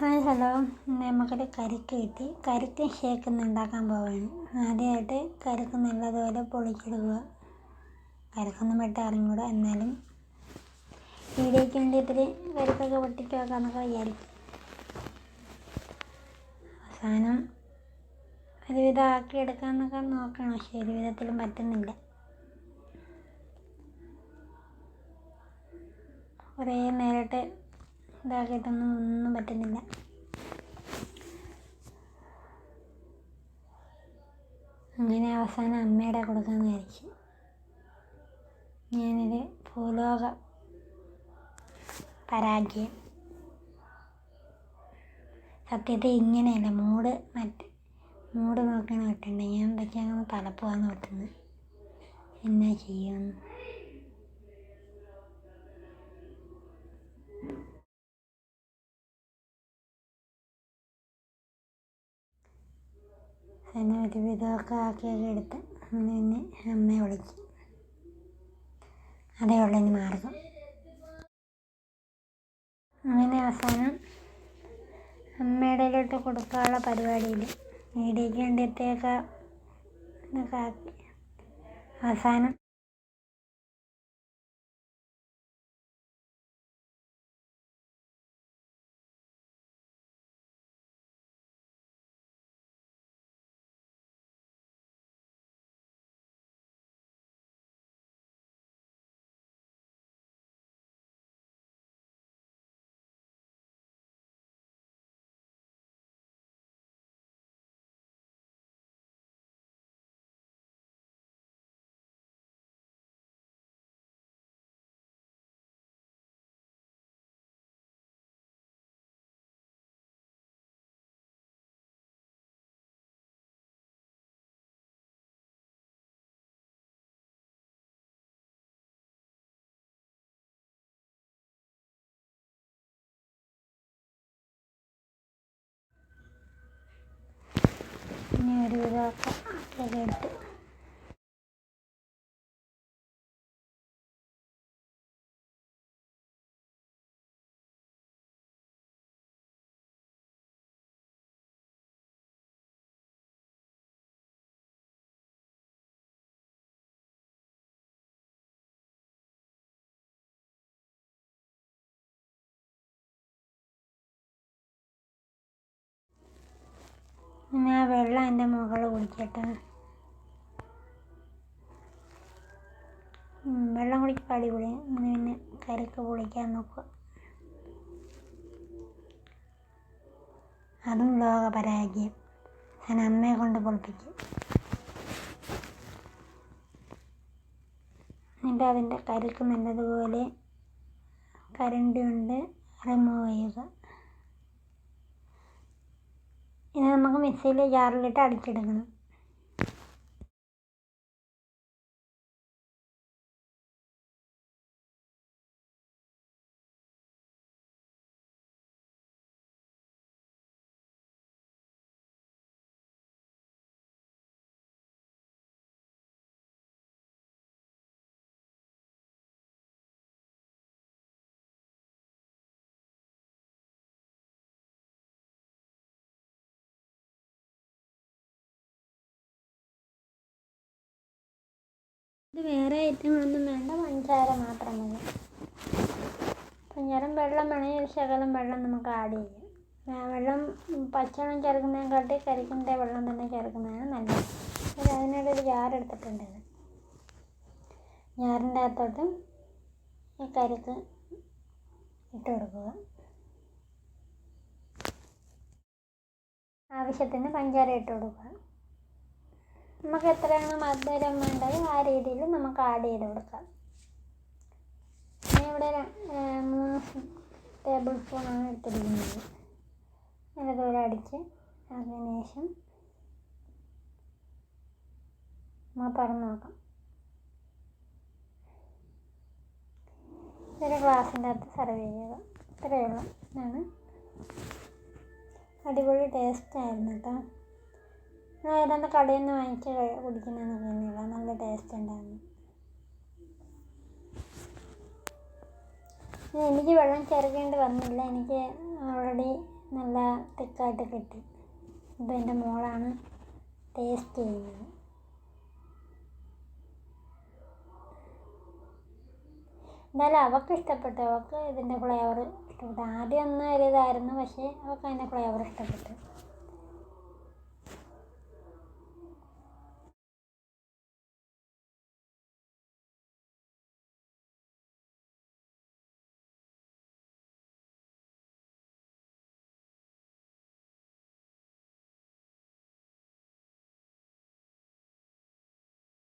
Hi hello. നമുക്കൊരു കരിക്ക് കിട്ടി. കരിക്ക് ഷേക്ക് ഉണ്ടാക്കാൻ പോവാണ്. ആദ്യമായിട്ട് കരിക്ക് നല്ലതുപോലെ പൊളിച്ചെടുക്കുക. കരിക്കൊന്നും വെട്ടാൻ അറിഞ്ഞൂടാ എന്നാലും. വീഡിയോയ്ക്ക് വേണ്ടി ഇത്തിരി കരിക്കൊക്കെ പൊട്ടിച്ച് വെക്കാമെന്നൊക്കെ വിചാരിക്കും. അവസാനം ഒരുവിധം ആക്കിയെടുക്കാമെന്നൊക്കെ നോക്കണം. പക്ഷേ ഒരു വിധത്തിലും പറ്റുന്നില്ല. കുറേ നേരിട്ട് ഇതാക്കിയിട്ടൊന്നും ഒന്നും പറ്റുന്നില്ല. അങ്ങനെ അവസാനം അമ്മയുടെ കൊടുക്കാമെന്ന് വിചാരിച്ചു ഞാനൊരു ഭൂലോക പരാജയം. സത്യത്തെ ഇങ്ങനെയല്ല മൂട് മറ്റ് മൂട് നോക്കണ വെട്ടേണ്ടത് ഞാൻ പക്ഷേ അങ്ങനെ തലപ്പോവാന്ന് വെട്ടുന്നത് എന്നാ ചെയ്യുമെന്ന് എന്നെ ഒരു വിധമൊക്കെ ആക്കിയൊക്കെ എടുത്ത് പിന്നെ അമ്മയെ വിളിച്ചു. അതേ ഉള്ളൂ ഇനി മാർഗം. അങ്ങനെ അവസാനം അമ്മയുടെ കയ്യിലോട്ട് കൊടുക്കാനുള്ള പരിപാടിയിൽ വേണ്ടിയിട്ടൊക്കെ ഇതൊക്കെ ആക്കി. അവസാനം ഇനി ഒരു വിധമൊക്കെ പിന്നെ ആ വെള്ളം എന്റെ മുകളിൽ കുടിക്കട്ടെ. വെള്ളം കുടിക്കാൻ അടിപൊളി. കുടി പിന്നെ കരക്ക് പൊളിക്കാൻ നോക്കുക. അതും ലോക പരാജയം. ഞാൻ അമ്മയെ കൊണ്ട് പൊളിപ്പിക്കും. എന്നിട്ട് അതിന്റെ കരിക്ക് നല്ലതുപോലെ കരണ്ടി കൊണ്ട് റിമൂവ് ചെയ്യുക. ഇനി നമുക്ക് മിക്സിയിൽ ജാറിലിട്ട് അടിച്ചെടുക്കണം. വേറെ ഒന്നും വേണ്ട പഞ്ചാര മാത്രം മതി. പഞ്ചാരം വെള്ളം വേണമെങ്കിൽ ഒരു ശകലം വെള്ളം നമുക്ക് ആഡ് ചെയ്യാം. വെള്ളം പച്ചവെള്ളം ചേർക്കുന്നതിനെക്കാട്ടി കരിക്കിന്റെ വെള്ളം തന്നെ ചേർക്കുന്നതാണ് നല്ലത്. ഒരു അതിനിടെ ഒരു ജാർ എടുത്തിട്ടുണ്ട് ഇത്. ജാറിന്റെ അകത്തോട്ട് ഈ കരിക്ക് ഇട്ട് കൊടുക്കുക. ആവശ്യത്തിന് പഞ്ചാര ഇട്ട് കൊടുക്കുക. നമുക്ക് എത്രയാണോ മധുരം വേണ്ടത് ആ രീതിയിൽ നമുക്ക് ആഡ് ചെയ്ത് കൊടുക്കാം. ഇവിടെ മൂന്ന് ടേബിൾ സ്പൂണാണ് എടുത്തിരിക്കുന്നത്. നല്ലതുപോലെ അടിച്ച് അതിന് ശേഷം നമുക്ക് പറഞ്ഞു നോക്കാം. ഒരു ഗ്ലാസിന്റെ അകത്ത് സെർവ് ചെയ്യുക. ഇത്രയേ ഉള്ളൂ. ഇതാണ് അടിപൊളി ടേസ്റ്റ് ആയിരുന്നു കേട്ടോ. ഞാൻ ഏതാണ്ട് കടയിൽ നിന്ന് വാങ്ങിച്ച് കുടിക്കുന്നതെന്ന് തോന്നിയില്ല നല്ല ടേസ്റ്റ് ഉണ്ടായിരുന്നു. എനിക്ക് വെള്ളം ചേർക്കേണ്ടി വന്നില്ല. എനിക്ക് ഓൾറെഡി നല്ല തിക്കായിട്ട് കിട്ടി. ഇത് എന്റെ മോളാണ് ടേസ്റ്റ് ചെയ്യുന്നത്. എന്തായാലും അവൾക്ക് ഇഷ്ടപ്പെട്ടു. അവൾക്ക് ഇതിന്റെ ഫ്ലേവർ ഇഷ്ടപ്പെട്ടു. ആദ്യം ഒന്നും ഒരു ഇതായിരുന്നു പക്ഷേ അവൾക്ക് അതിന്റെ ഫ്ലേവർ ഇഷ്ടപ്പെട്ടു.